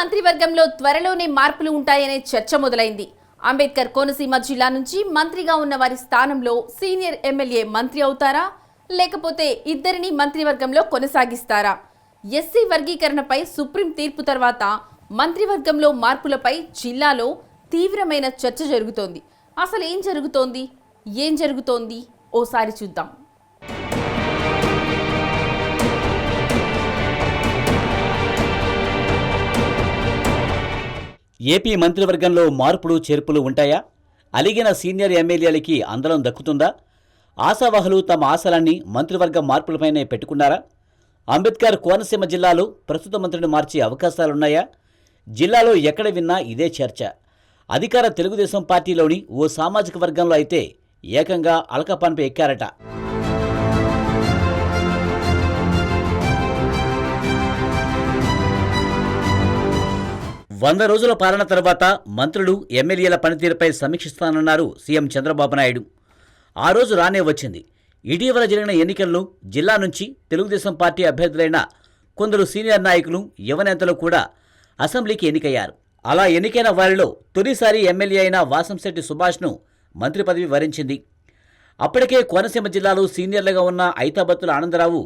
మంత్రివర్గంలో త్వరలోనే మార్పులు ఉంటాయనే చర్చ మొదలైంది. అంబేద్కర్ కోనసీమ జిల్లా నుంచి మంత్రిగా ఉన్న వారి స్థానంలో సీనియర్ ఎమ్మెల్యే మంత్రి అవుతారా? లేకపోతే ఇద్దరిని మంత్రివర్గంలో కొనసాగిస్తారా? ఎస్సీ వర్గీకరణపై సుప్రీం తీర్పు తర్వాత మంత్రివర్గంలో మార్పులపై జిల్లాలో తీవ్రమైన చర్చ జరుగుతోంది. అసలు ఏం జరుగుతోంది? ఏం జరుగుతోంది? ఓసారి చూద్దాం. ఏపీ మంత్రివర్గంలో మార్పులు చేర్పులు ఉంటాయా? అలిగిన సీనియర్ ఎమ్మెల్యేలకి అందలం దక్కుతుందా? ఆశావాహులు తమ ఆశలన్నీ మంత్రివర్గ మార్పులపైనే పెట్టుకున్నారా? అంబేద్కర్ కోనసీమ జిల్లాలో ప్రస్తుత మంత్రిని మార్చే అవకాశాలున్నాయా? జిల్లాలో ఎక్కడ విన్నా ఇదే చర్చ. అధికార తెలుగుదేశం పార్టీలోని ఓ సామాజిక వర్గంలో అయితే ఏకంగా అలకపాన్పై ఎక్కారట. వంద రోజుల పాలన తర్వాత మంత్రులు ఎమ్మెల్యేల పనితీరుపై సమీక్షిస్తానన్నారు సీఎం చంద్రబాబు నాయుడు. ఆ రోజు రానే వచ్చింది. ఇటీవల జరిగిన ఎన్నికల్లో జిల్లా నుంచి తెలుగుదేశం పార్టీ అభ్యర్థులైన కొందరు సీనియర్ నాయకులు యువనేతలు కూడా అసెంబ్లీకి ఎన్నికయ్యారు. అలా ఎన్నికైన వారిలో తొలిసారి ఎమ్మెల్యే అయిన వాసంశెట్టి సుభాష్ను మంత్రి పదవి వరించింది. అప్పటికే కోనసీమ జిల్లాలో సీనియర్లుగా ఉన్న ఐతాబత్తుల ఆనందరావు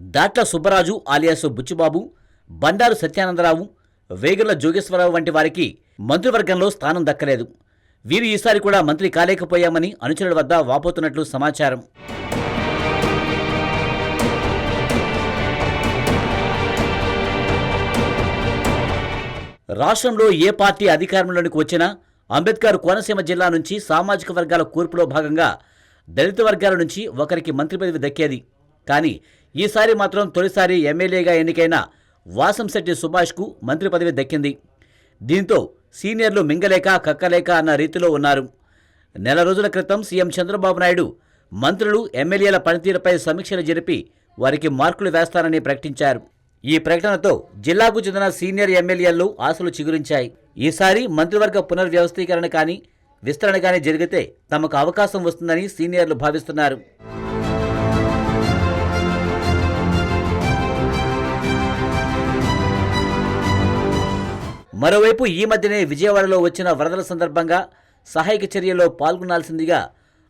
దాట్ల సుబ్బరాజు ఆలియాస్ బుచ్చిబాబు బండారు సత్యానందరావు వేగుల జోగేశ్వరరావు వంటి వారికి మంత్రివర్గంలో స్థానం దక్కలేదు. వీరు ఈసారి కూడా మంత్రి కాలేకపోయామని అనుచరుల వద్ద వాపోతున్నట్లు సమాచారం. రాష్ట్రంలో ఏ పార్టీ అధికారంలోనికి వచ్చినా అంబేద్కర్ కోనసీమ జిల్లా నుంచి సామాజిక వర్గాల కూర్పులో భాగంగా దళిత వర్గాల నుంచి ఒకరికి మంత్రి పదవి దక్కేది. కానీ ఈసారి మాత్రం తొలిసారి ఎమ్మెల్యేగా ఎన్నికైన వాసంశెట్టి సుభాష్కు మంత్రి పదవి దక్కింది. దీంతో సీనియర్లు మింగలేక కక్కలేక అన్న రీతిలో ఉన్నారు. నెల రోజుల క్రితం సీఎం చంద్రబాబు నాయుడు మంత్రులు ఎమ్మెల్యేల పనితీరుపై సమీక్షలు జరిపి వారికి మార్కులు వేస్తారని ప్రకటించారు. ఈ ప్రకటనతో జిల్లాకు చెందిన సీనియర్ ఎమ్మెల్యేలు ఆశలు చిగురించాయి. ఈసారి మంత్రివర్గ పునర్వ్యవస్థీకరణ కానీ విస్తరణ కానీ జరిగితే తమకు అవకాశం వస్తుందని సీనియర్లు భావిస్తున్నారు. మరోవైపు ఈ మధ్యనే విజయవాడలో వచ్చిన వరదల సందర్భంగా సహాయక చర్యల్లో పాల్గొనాల్సిందిగా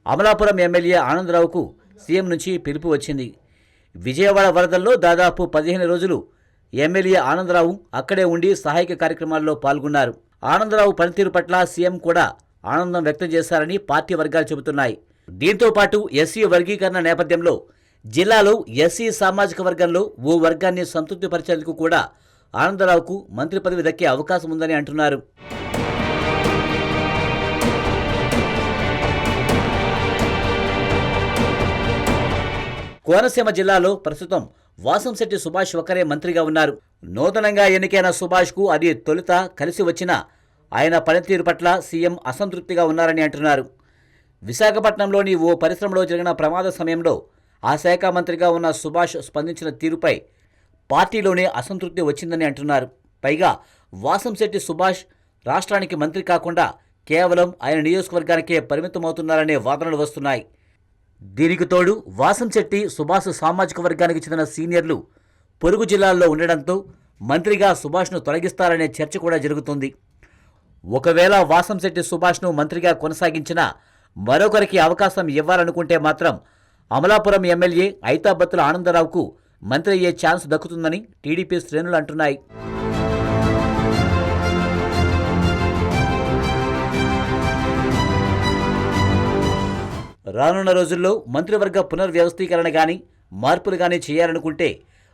అమలాపురం ఎమ్మెల్యే ఆనందరావుకు సీఎం నుంచి పిలుపు వచ్చింది. విజయవాడ వరదల్లో దాదాపు పదిహేను రోజులు ఎమ్మెల్యే ఆనందరావు అక్కడే ఉండి సహాయక కార్యక్రమాల్లో పాల్గొన్నారు. ఆనందరావు పనితీరు పట్ల సీఎం కూడా ఆనందం వ్యక్తం చేశారని పార్టీ వర్గాలు చెబుతున్నాయి. దీంతో పాటు ఎస్సీ వర్గీకరణ నేపథ్యంలో జిల్లాలో ఎస్సీ సామాజిక వర్గంలో ఓ వర్గాన్ని సంతృప్తిపరిచేందుకు కూడా ఆనందరావుకు మంత్రి పదవి దక్కే అవకాశం ఉందని అంటున్నారు. కోనసీమ జిల్లాలో ప్రస్తుతం వాసంశెట్టి సుభాష్ ఒకరే మంత్రిగా ఉన్నారు. నూతనంగా ఎన్నికైన సుభాష్కు అది తొలుత కలిసి వచ్చిన ఆయన పనితీరు పట్ల సీఎం అసంతృప్తిగా ఉన్నారని అంటున్నారు. విశాఖపట్నంలోని ఓ పరిశ్రమలో జరిగిన ప్రమాద సమయంలో ఆ శాఖ మంత్రిగా ఉన్న సుభాష్ స్పందించిన తీరుపై పార్టీలోనే అసంతృప్తి వచ్చిందని అంటున్నారు. పైగా వాసంశెట్టి సుభాష్ రాష్ట్రానికి మంత్రి కాకుండా కేవలం ఆయన నియోజకవర్గానికే పరిమితమవుతున్నారనే వాదనలు వస్తున్నాయి. దీనికి తోడు వాసంశెట్టి సుభాష్ సామాజిక వర్గానికి చెందిన సీనియర్లు పొరుగు జిల్లాల్లో ఉండడంతో మంత్రిగా సుభాష్ను తొలగిస్తారనే చర్చ కూడా జరుగుతుంది. ఒకవేళ వాసంశెట్టి సుభాష్ను మంత్రిగా కొనసాగించినా మరొకరికి అవకాశం ఇవ్వాలనుకుంటే మాత్రం అమలాపురం ఎమ్మెల్యే ఐతాబత్తుల ఆనందరావుకు మంత్రి అయ్యే ఛాన్స్ దక్కుతుందని టీడీపీ శ్రేణులు అంటున్నాయి. రానున్న రోజుల్లో మంత్రివర్గ పునర్వ్యవస్థీకరణ కానీ మార్పులు కానీ చేయాలనుకుంటే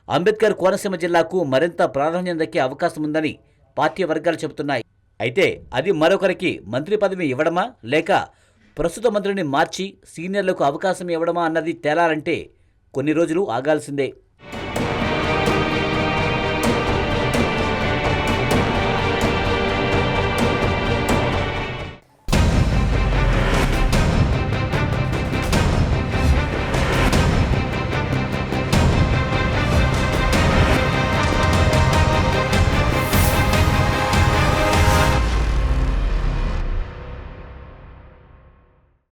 అంబేద్కర్ కోనసీమ జిల్లాకు మరింత ప్రాధాన్యం దక్కే అవకాశం ఉందని పార్టీ వర్గాలు చెబుతున్నాయి. అయితే అది మరొకరికి మంత్రి పదవి ఇవ్వడమా లేక ప్రస్తుత మంత్రిని మార్చి సీనియర్లకు అవకాశం ఇవ్వడమా అన్నది తేలాలంటే కొన్ని రోజులు ఆగాల్సిందే.